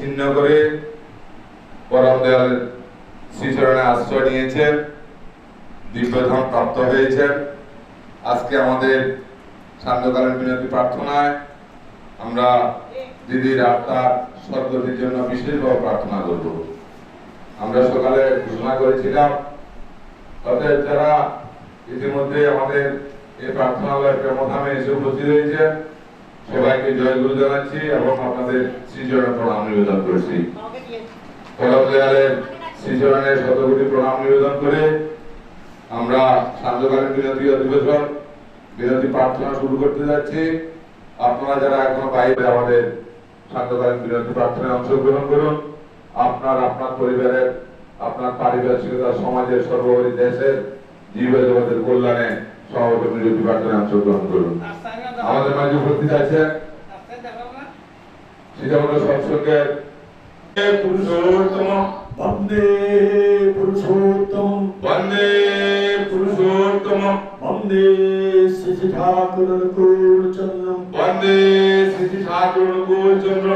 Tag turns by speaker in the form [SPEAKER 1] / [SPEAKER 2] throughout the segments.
[SPEAKER 1] ছিন্ন করে পরম দয়ালের শ্রীচরণে আশ্রয় নিয়েছেন, দিব্যধাম প্রাপ্ত হয়েছেন। আজকে আমাদের সান্ধ্যকালীন বিনতি প্রার্থনায় আমরা দিদির আত্মার স্বর্গতির জন্য বিশেষভাবে প্রার্থনা করব। আমরা সকালে ঘোষণা করেছিলাম, অতএব যারা ইতিমধ্যে আমাদের এই প্রার্থনালয় প্রেমধামে এসে উপস্থিত হয়েছে সবাইকে জয় গুরু জানাচ্ছি এবং আপনাদের শ্রীচরণে প্রণাম নিবেদন করছি। দয়ালের শ্রীচরণের শতকোটি প্রণাম নিবেদন করে আমরা সান্ধ্যকালীন বিরতি অধিবেশন বিরতি প্রার্থনা শুরু করতে যাচ্ছি। আপনারা যারা এখনও বাইরে আমাদের সান্ধ্যকালীন বিরতি প্রার্থনায় অংশগ্রহণ করুন। আপনার আপনার পরিবারের, আপনার পারিপার্শ্বিকতা, সমাজের, সর্বোপরি দেশের জীব জগতের কল্যাণে বিরতি প্রার্থনায় অংশগ্রহণ করুন। আমাদের মাঝে উপস্থিত আছে সেটা হলো সৎসঙ্গের পুরুষোত্তম।
[SPEAKER 2] বন্দে পুরুষোত্তম।
[SPEAKER 1] বন্দে পুরুষোত্তম।
[SPEAKER 2] বন্দে শ্রী ঠাকুর কুলচন্দ্রম।
[SPEAKER 1] বন্দে শ্রী ঠাকুর গোচন্দ্র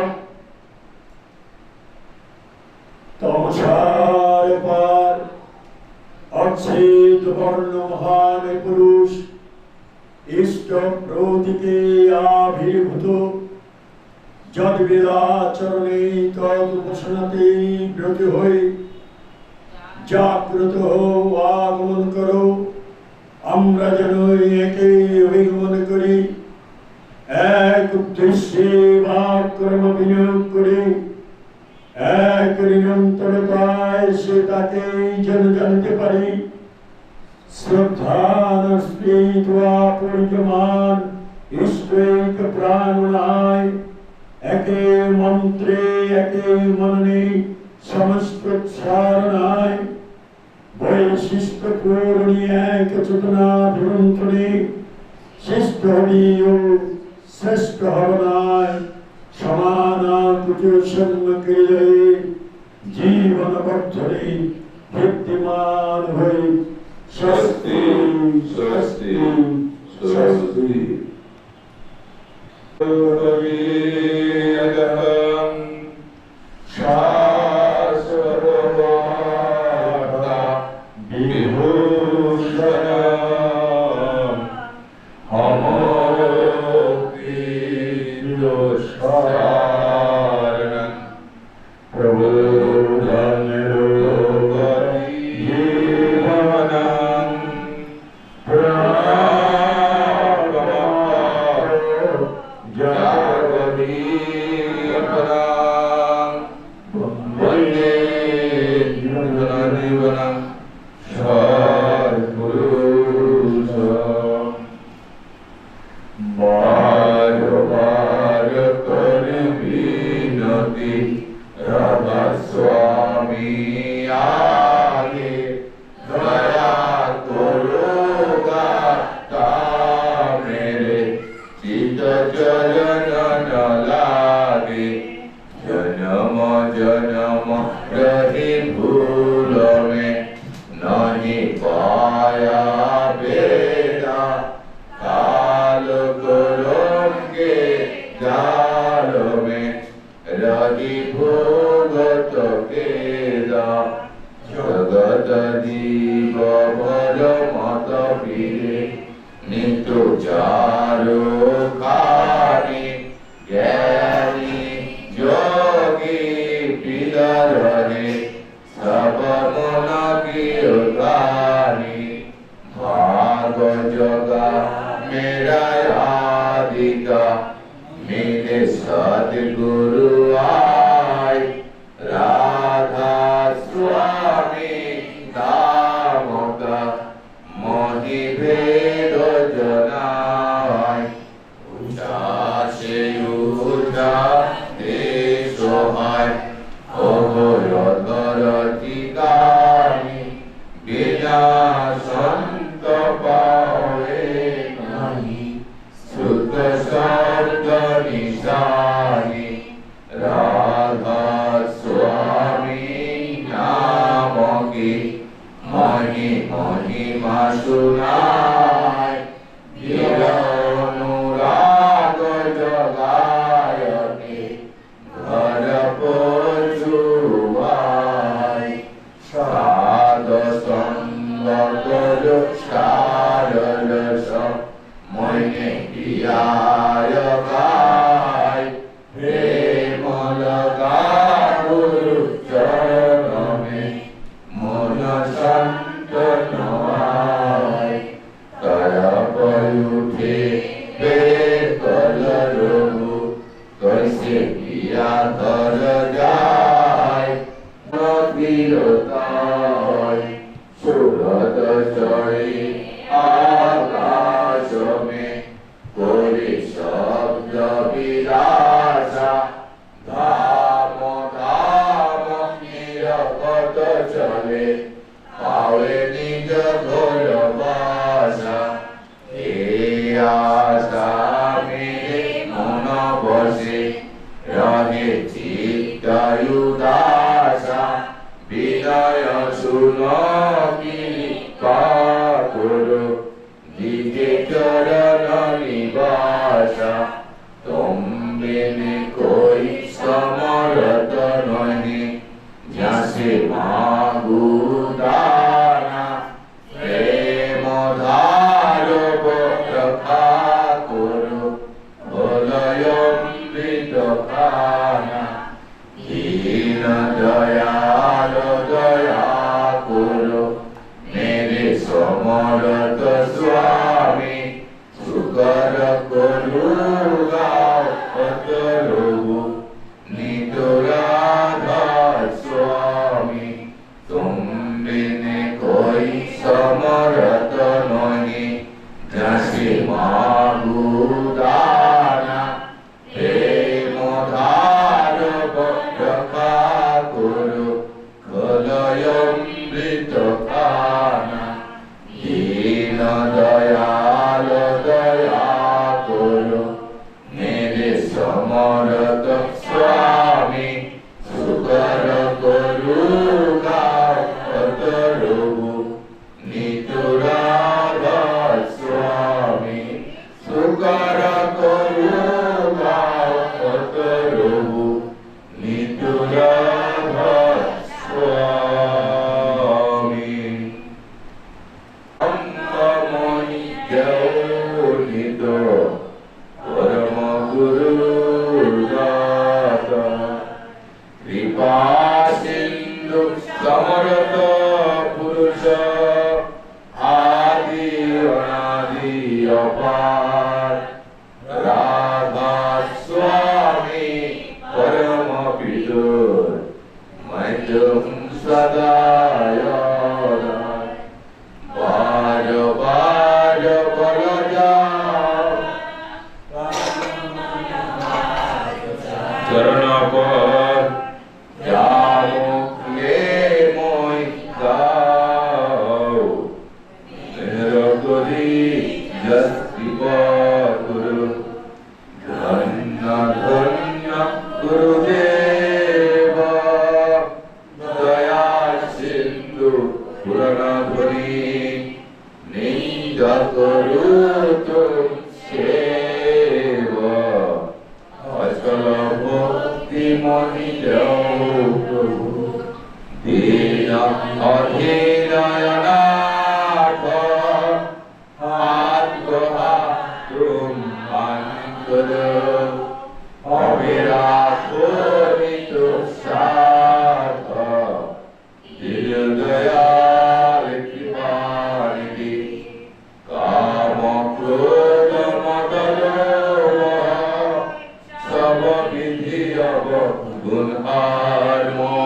[SPEAKER 2] তমসার পার। অচ্ছেদ বর্ণ মহান পুরুষ। ইষ্ট প্রতীকে আবির্ভূত। যদ বেদাচরণে তদ উপাসনাতে ব্রত হয়ে জাগ্রত আগমন করো। আমরা যেন একে অভিগমন করি। এক উদ্দেশ্যে বা কর্ম বিনিয়োগ করে। এক নিরন্তরতায় সে তাকে যেন জানতে পারি।
[SPEAKER 1] शुद्धानस्ति त्वा इष्टेक प्राणुनाय एके मंत्रे एके मनने समस्त क्षारणाय वैशिष्ट पूर्णीय कचुतना धुरंतने शिष्ट हरियो श्रेष्ठ हरणाय क्षमाना कुचुषम क्रिय जीवन बद्धरे भित्तिमान भई trust Trusting, trusting, trusting. trusting. trusting. Sai Sura Dasai Narayanam Lord.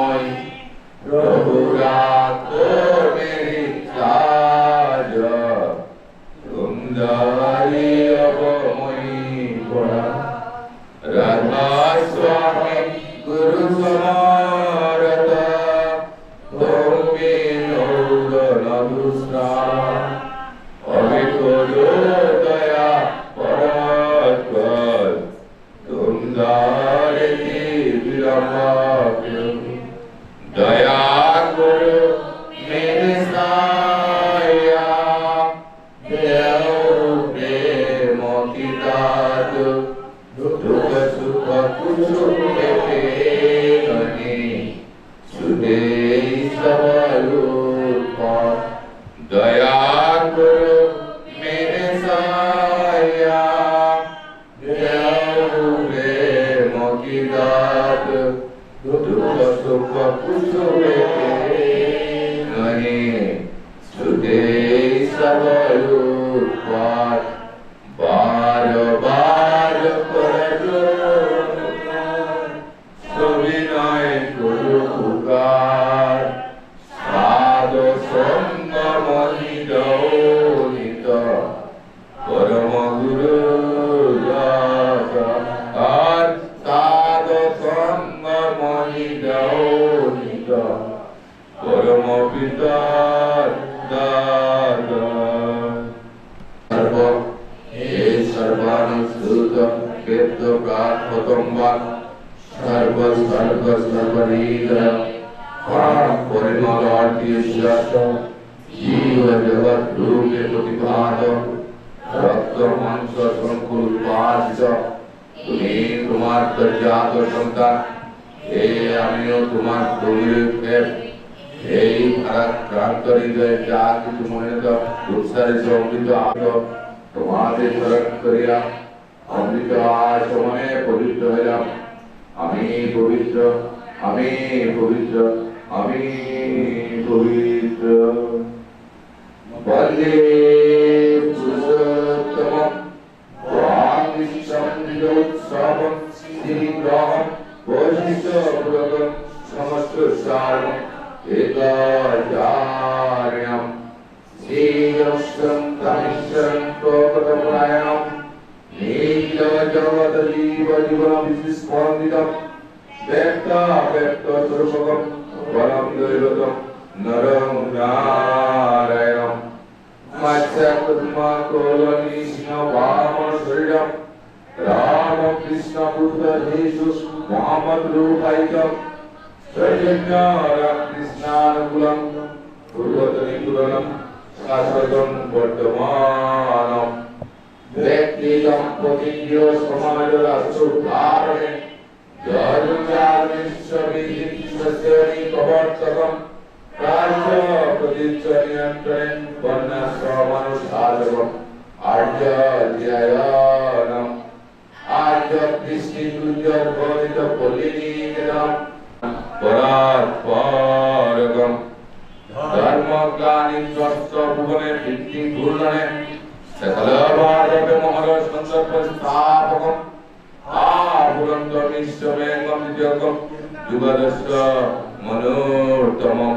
[SPEAKER 1] তুমি তোমার জাত সন্তান হে আমিও তোমার প্রবীর এই ভারাক্রান্ত হৃদয়ে যা কিছু মনে তো উৎসাহিত অমৃত আগ তোমাদের স্মরণ করিয়া অমৃত আসময়ে পবিত্র হইলাম আমি পবিত্র আমি পবিত্র আমি পবিত্র बलेत्सुसत्तमं वाङ्विशं निरोत्साहं स्थिराहं वशिष्ठभुलगं समस्तसारम् एकाचार्यं श्रीरस्त्रं तनिश्वरं त्वपदप्रायां नीलजवदजीवजीवनविस्मन्दितं व्यक्ता व्यक्तस्वरूपकं परं दैवतं नरं राम মোহাম্মদ রূপাইকম চৈতন্য রাম কৃষ্ণানুকুলম রাজ্য প্রতিচ্ছ নিয়ন্ত্রণে বন্যাশ্রমানুসাধকম আর্য ধ্যায়নম আর্য কৃষ্টি দুর্যোগ বলিত পল্লিনীকরম পরাৎপরকম ধর্মজ্ঞানী স্বস্থ ভুবনে ভিত্তি মনোত্তমম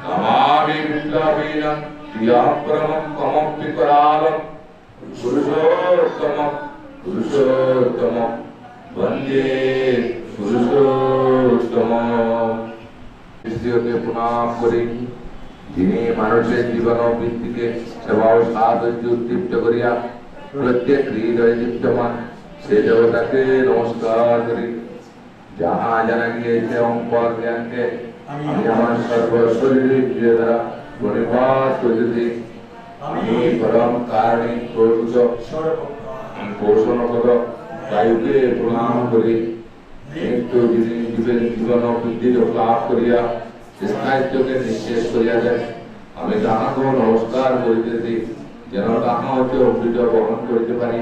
[SPEAKER 1] নমামি বিপ্লবীনম প্রিয়াপ্রমম কমপি করালম পুরুষোত্তমম পুরুষোত্তমম বন্দে পুরুষোত্তমম কৃষ্ণকে প্রণাম করি যিনি মানুষের জীবন বৃত্তিকে সেবা ও সাহায্য উদ্দীপ্ত করিয়া প্রত্যেক হৃদয় দীপ্তমান সে দেবতাকে নমস্কার করি যাহা জানা গিয়েছে অঙ্কর জ্ঞানকে আমি আমার সর্ব শরীরে প্রিয় দ্বারা প্রণিপাত করিতেছি আমি পরম কারণে প্রভুত পোষণ কর বায়ুকে প্রণাম করি নিত্য যিনি জীবের জীবন ও বৃদ্ধির লাভ করিয়া স্থায়িত্বকে নিঃশেষ করিয়া দেন আমি তাহাকে নমস্কার করিতেছি যেন তাহা হতে অমৃত বহন করিতে পারি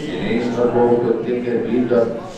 [SPEAKER 1] যিনি সর্ব প্রত্যেকের বীর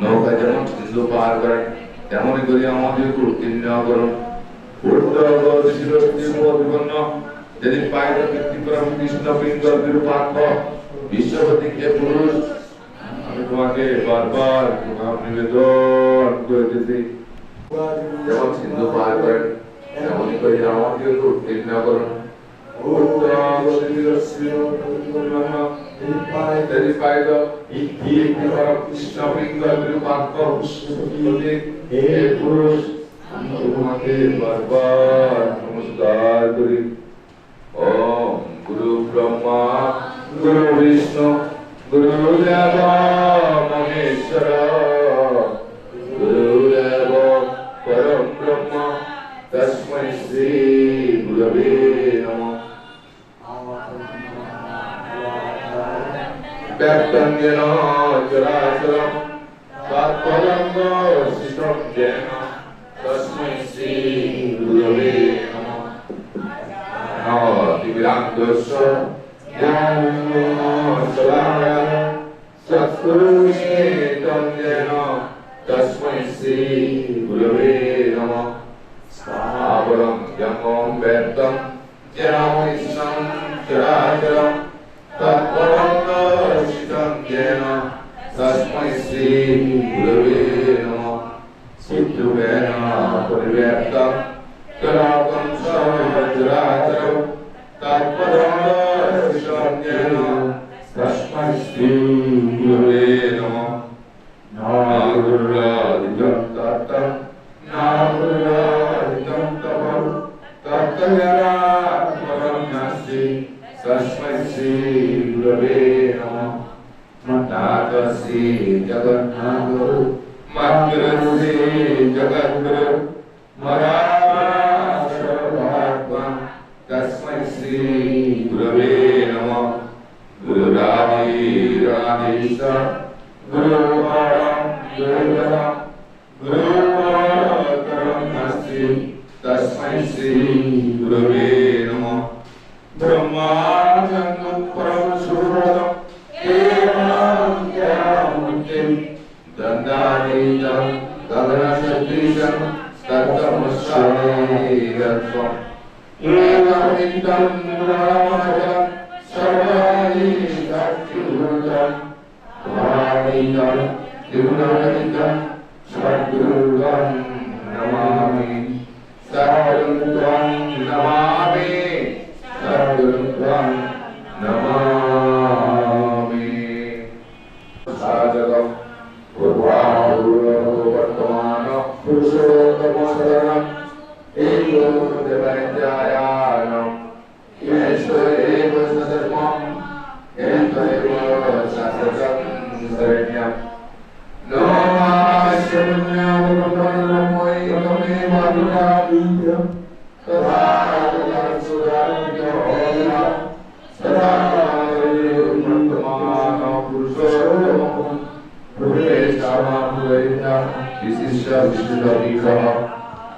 [SPEAKER 1] নৌকা যেমন সিন্ধু পার করেন তেমনি করি আমাদের উত্তীর্ণ করুন। ঊর্ধ্ব গতি বিপন্ন যদি পাইল ব্যক্তিক্রম কৃষ্ণ পিঙ্গল বিরূপাঙ্গ বিশ্বপতি কে পুরুষ। আমি তোমাকে বারবার তোমার নিবেদন করিতেছি। যেমন সিন্ধু পার করেন তেমনই করে আমাকে উত্তীর্ণ করুন। যদি পাইল ব্যক্তিক্রম কৃষ্ণ পিঙ্গল বিরূপাঙ্গ বিশ্বপতি হে পুরুষ আমি তোমাকে বারবার নমস্কার করি ওম গুরু ব্রহ্মা গুরু বিষ্ণু গুরুদেব Maheshwar তস্मै Shri Namaami Sarvam Namaami
[SPEAKER 2] Sarvam ദൂതപഞ്ചായാണം ഈശ്വരേ സർവം എന്തൈവ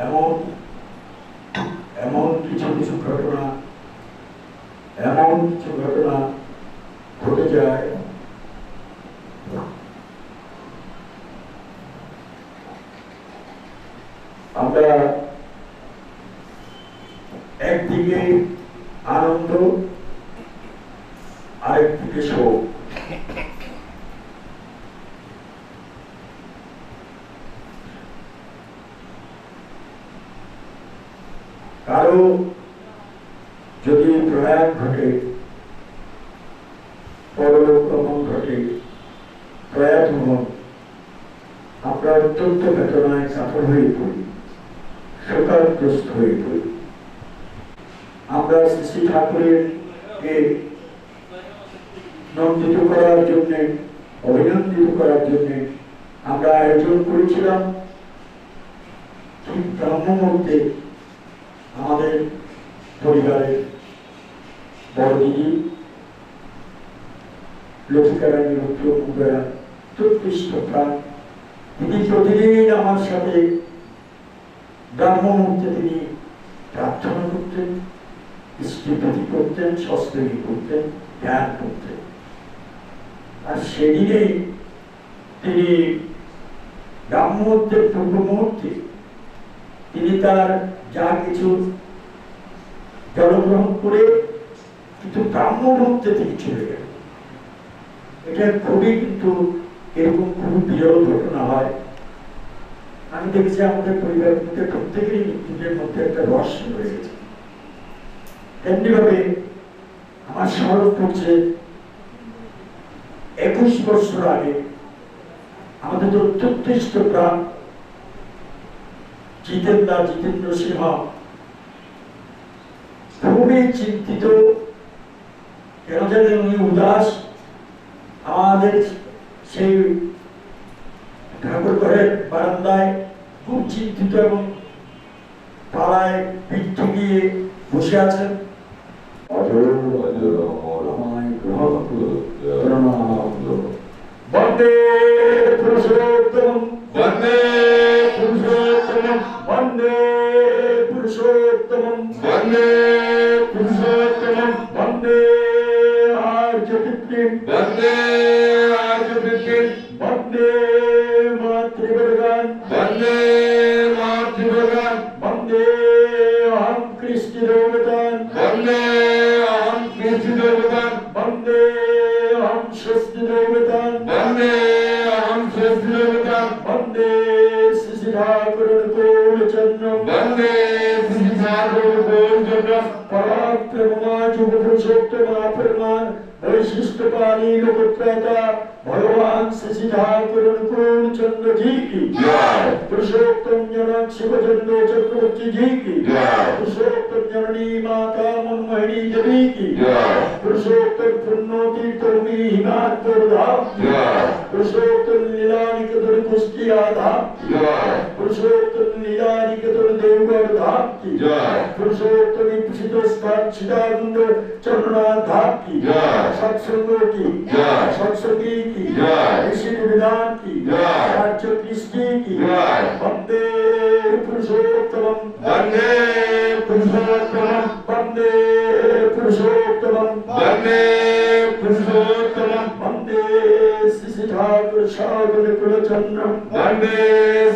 [SPEAKER 2] এমন এমন কিছু কিছু ঘটনা এমন কিছু ঘটনা ঘটে যায় আমরা একদিকে আনন্দ আরেকদিকে শোক কারও যদি প্রয়াণ ঘটে পরলোক গমন ঘটে প্রয়াণ ভ্রমণ আমরা অত্যন্ত বেদনায় কাতর হয়ে পড়ি শোকাগ্রস্ত হয়ে পড়ি আমরা শ্রী শ্রী ঠাকুরের কে নন্দিত করার জন্য অভিনন্দিত করার জন্য আমরা আয়োজন করেছিলাম। ঠিক আমাদের পরিবারের বড় দিদি লক্ষ্মীকারানী রুদ্র মুখরা প্রাণ, তিনি প্রতিদিন আমার সাথে ব্রাহ্ম তিনি প্রার্থনা করতেন স্ত্রীপ্রতি করতেন সস্ত্রী করতেন, ধ্যান করতেন। আর সেদিনেই তিনি ব্রাহ্ম পূর্ব মুহূর্তে তিনি তার যা কিছু জলগ্রহণ করে কিন্তু ব্রাহ্ম মুহূর্তে তিনি চলে গেলেন। এটা খুবই কিন্তু এরকম খুবই বিরল ঘটনা হয়। আমি দেখেছি আমাদের পরিবারের মধ্যে, প্রত্যেকেরই মৃত্যুদের মধ্যে একটা রহস্য রয়ে গেছে। তেমনি ভাবে আমার স্মরণ পড়ছে একুশ বছর আগে আমাদের তো অত্যন্ত ইষ্টপ্রাণ জিতেন্দা জিতেন্দ্র সিংহ খুবই চিন্তিত কেন জানেন উনি উদাস আমাদের সেই ঠাকুর ঘরের বারান্দায় খুব চিন্তিত এবং পাড়ায় পিঠ ঠেকিয়ে বসে আছেন।
[SPEAKER 1] অজর
[SPEAKER 2] কৃষ্টি দেবতান
[SPEAKER 3] বন্দে অহং কৃষ্ণদেবতান
[SPEAKER 2] বন্দে অহং ষষ্ঠী দেবতান
[SPEAKER 3] বন্দে অহং ষষ্ঠদেবতান
[SPEAKER 2] বন্দে শ্রী ঠাকুরের কৌলচন্দ্রম
[SPEAKER 3] বন্দে শ্রী ঠাকুর গোবিন্দম
[SPEAKER 2] পরাক্রমা যুগ পুরুষোত্তমা প্রমাণ বৈশিষ্ট্যকালী লোকত্রাতা ভগবান শ্রী ঠাকুরের কৌলচন্দ্র জি কি?
[SPEAKER 3] জয়।
[SPEAKER 2] পুরুষোত্তম জনক শিবচন্দ্র চক্রবর্তী জি কি
[SPEAKER 3] জয়।
[SPEAKER 2] পুরুষোত্তম জননী মাতা মনমোহিনী দেবী কি
[SPEAKER 3] জয়।
[SPEAKER 2] পুরুষোত্তম পুণ্যতীর্থমী হিমাত্মর ধাম কি
[SPEAKER 3] জয়।
[SPEAKER 2] পুরুষোত্তম লীলানিকেতন কুষ্টিয়া ধাম কি
[SPEAKER 3] জয়।
[SPEAKER 2] পুরুষোত্তম লীলানিকেতন দেওগড় ধাম কি
[SPEAKER 3] জয়।
[SPEAKER 2] পুরুষোত্তম প্রসিদ্ধ স্থান সীতাকুণ্ড চন্দ্রনাথ ধাম কি
[SPEAKER 3] জয়।
[SPEAKER 2] সৎসঙ্গ কি
[SPEAKER 3] জয়।
[SPEAKER 2] সৎসঙ্গী কি
[SPEAKER 3] জয়।
[SPEAKER 2] ঋষি বিধান কি
[SPEAKER 3] জয়।
[SPEAKER 2] রাজ্য বন্দে পুরুষোত্তম
[SPEAKER 3] বন্দে পুরুষোত্তমম।
[SPEAKER 2] বন্দে শ্রী শ্রী ঠাকুর সাগর কুলচন্দ্রম
[SPEAKER 3] বন্দে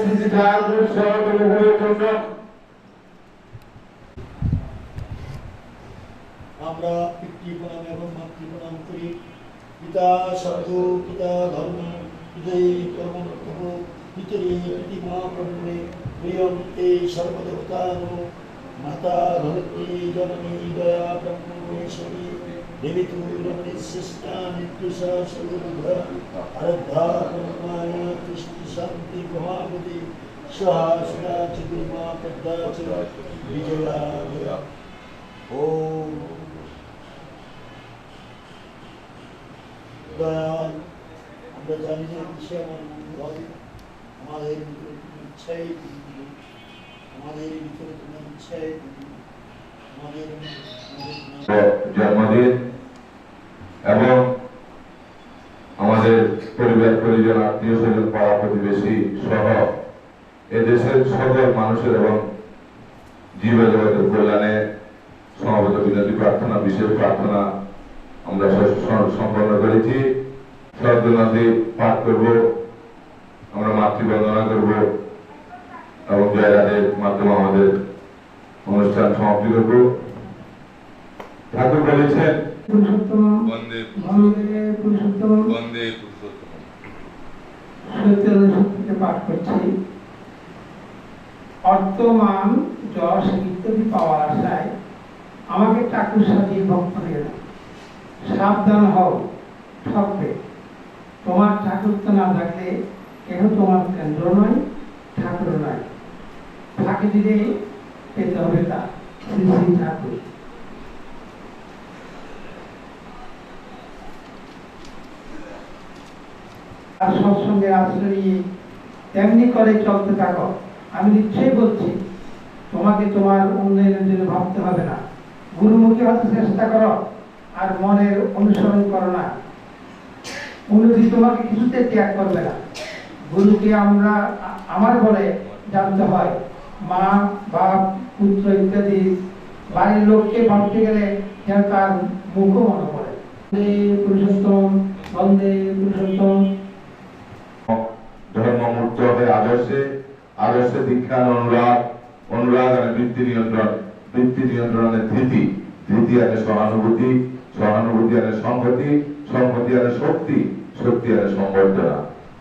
[SPEAKER 3] শ্রী ঠাকুর সকল ভৈরব
[SPEAKER 4] আমরা পিতৃ প্রণাম এবং মাতৃ প্রণাম করি। পিতা স্বর্গ পিতা ধর্ম হৃদয়ে কর্ম প্রভু পিতরে প্রীতিমা ব্রহ্মে প্রিয়ম তে সর্বদেবতানো মাতা ধরত্রী জননী দয়া ব্রহ্মেশ্বরী দেবী তু রমণী শ্রেষ্ঠা নিত্যুষা সর্বদুধ আরাধ্যা ব্রহ্মায় কৃষ্ণ শান্তি মহাবতী সহা সুরা চতুর্মা পদ্মা চ বিজয়া জয়া ওম দয়াল আমরা জানি যে আমাদের ইচ্ছাই তুমি আমাদের ভিতরে তুমি ইচ্ছাই
[SPEAKER 1] জন্মদিন এবং আমাদের পরিবার, পরিজন, আত্মীয় স্বজন, পাড়া প্রতিবেশী সহ এদেশের সকল মানুষের এবং জীব জগতের কল্যাণে সমাবেত বিনতি প্রার্থনা, বিশেষ প্রার্থনা আমরা সম্পন্ন করেছি। নদী পাঠ করব, আমরা মাতৃবন্দনা করব। এবং জয়রাদের মাধ্যমে আমাদের অনুষ্ঠান সমাপ্তি করব। ঠাকুর বলেছেন
[SPEAKER 3] বন্দে
[SPEAKER 5] বন্দে পুরুষোত্তম
[SPEAKER 3] বন্দে পুরুষোত্তমম
[SPEAKER 5] সত্যনারায়ণ পাঠ করছি। অর্থমান যশ ইত্যাদি পাওয়ার আশায় আমাকে ঠাকুর সাজিয়ে ভক্ত নিল সাবধান হও ঠকবে। তোমার ঠাকুর তো না থাকলে কেন তোমার কেন্দ্র নয় ঠাকুর নয়। ফাঁকি দিলে পেতে হবে তা। শ্রী শ্রী ঠাকুর। আশ্রয় নিয়ে তেমনি করে চলতে আমি নিশ্চয়ই বলছি, তোমাকে তোমার উন্নয়নের জন্য ভাবতে হবে না। গুরুমুখী হতে চেষ্টা করো, আর মনের অনুসরণ করো না। উন্নতি তোমাকে কিছুতে ত্যাগ করবে না। গুরুকে আমরা, আমার বলে জানতে হয় মা, বাপ, পুত্র ইত্যাদি বাড়ির লোককে ভাবতে গেলে তার মুখও মনে পড়ে। পুরুষোত্তম, বন্দে পুরুষোত্তম।
[SPEAKER 1] ধর্মমূর্ত হয়ে আদর্শে আদর্শে দীক্ষার অনুরাগ অনুরাগ আর বৃত্তি নিয়ন্ত্রণ। বৃত্তি নিয়ন্ত্রণের ধৃতি। ধৃতি আনে সহানুভূতি সহানুভূতি আনে সংহতি সংহতি আনে শক্তি শক্তি আনে সম্বর্ধনা।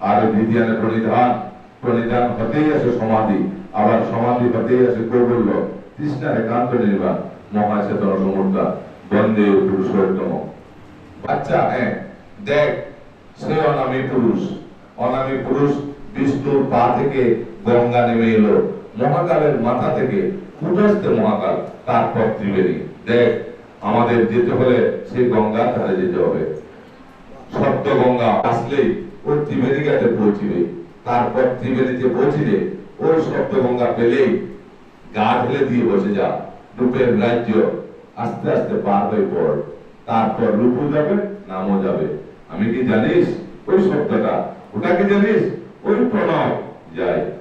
[SPEAKER 1] আর ধৃতি আনে প্রণিধান প্রণিধান হতেই আসে সমাধি। আবার সমাধি হতেই আসে কৈবল্য তৃষ্ণার একান্ত নির্বাণ মহাচেতন সমুদ্রা বন্দে পুরুষোত্তম বাচ্চা হ্যাঁ দেখ, সে অনামী পুরুষ। অনামী পুরুষ বিষ্ণুর পা থেকে গঙ্গা নেমে এলো। মহাকালের মাথা থেকে কুটস্থে মহাকাল, তারপর ত্রিবেণী। দেখ, আমাদের যেতে হলে সেই গঙ্গার ধারে যেতে হবে। সপ্ত গঙ্গা আসলেই ওই ত্রিবেণী ঘাটে পৌঁছিবে। তারপর ত্রিবেণীতে পৌঁছিলে ওই সপ্ত গঙ্গা পেলেই গা ঢেলে দিয়ে বসে যা। রূপের রাজ্য আস্তে আস্তে পার হয়ে পড়। তারপর রূপও যাবে, নামও যাবে। আমি কি জানিস? ওই শব্দটা। ওটা কি জানিস? ওই প্রণয়। যাই।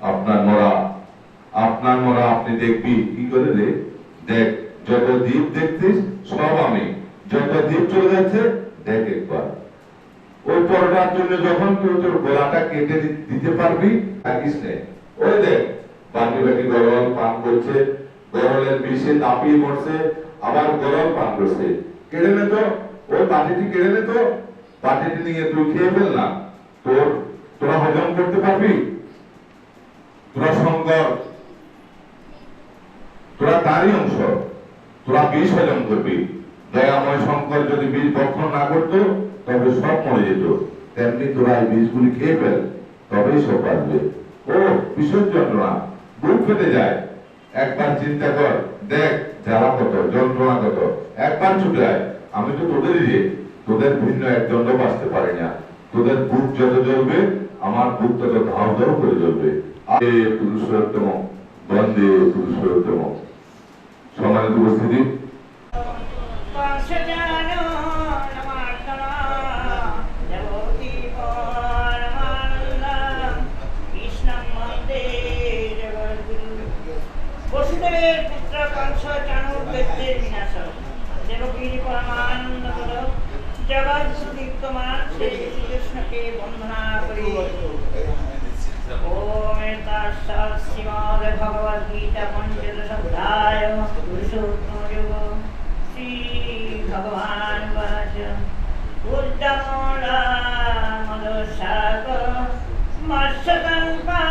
[SPEAKER 1] আপনার মরা। আপনার মরা আপনি দেখবি। কি করে রে? দেখ, যত দ্বীপ দেখতিস, সব আমি। যত দ্বীপ চলে যাচ্ছে, দেখ একবার। ওই পরটার জন্য যখন তুই তোর গলাটা কেটে দিতে পারবি, থাকিস নে। দেখ বাকি বাকি গরল পান করছে গরলের বিষে তাপিয়ে মরছে, আবার গরল পান করছে। কেড়ে নে তো ওই পাটিটি কেড়ে নে তো পাটিটি নিয়ে তুই খেয়ে ফেল না। তোর, তোরা হজম করতে পারবি? তোরা শঙ্কর তোরা তারই অংশ। তোরা বিষ হজম করবি। দয়াময় শঙ্কর যদি বীজ ভক্ষণ না করতো, তবে সব মরে যেত। তেমনি তোরা এই বীজগুলি খেয়ে ফেল, তবেই সব বাঁচবে। ও বিষের যন্ত্রণা বুক ফেটে যায়। একবার চিন্তা কর, দেখ, জ্বালা কত, যন্ত্রণা কত। একবার ছুটে আয়। আমি তো তোদেরই তোদের ভিন্ন এক দণ্ড বাঁচতে পারি না। তোদের বুক যত জ্বলবে, আমার বুক তত ধাও ধাও করে জ্বলবে। আরে পুরুষোত্তম, বন্দে পুরুষোত্তম। সম্মানিত উপস্থিতি।
[SPEAKER 6] অভেদ্যের বিনাশ দেবকীর পরমানন্দ পদ জগৎ সুদীপ্তমা সেই শ্রীকৃষ্ণকে বন্দনা করি ওম শ্রীমদ ভগবদ্গীতা পঞ্চদশ অধ্যায় পুরুষোত্তম যোগ শ্রী ভগবান বাচ উদ্যম রামদ সাগর মৎস্যকল্পা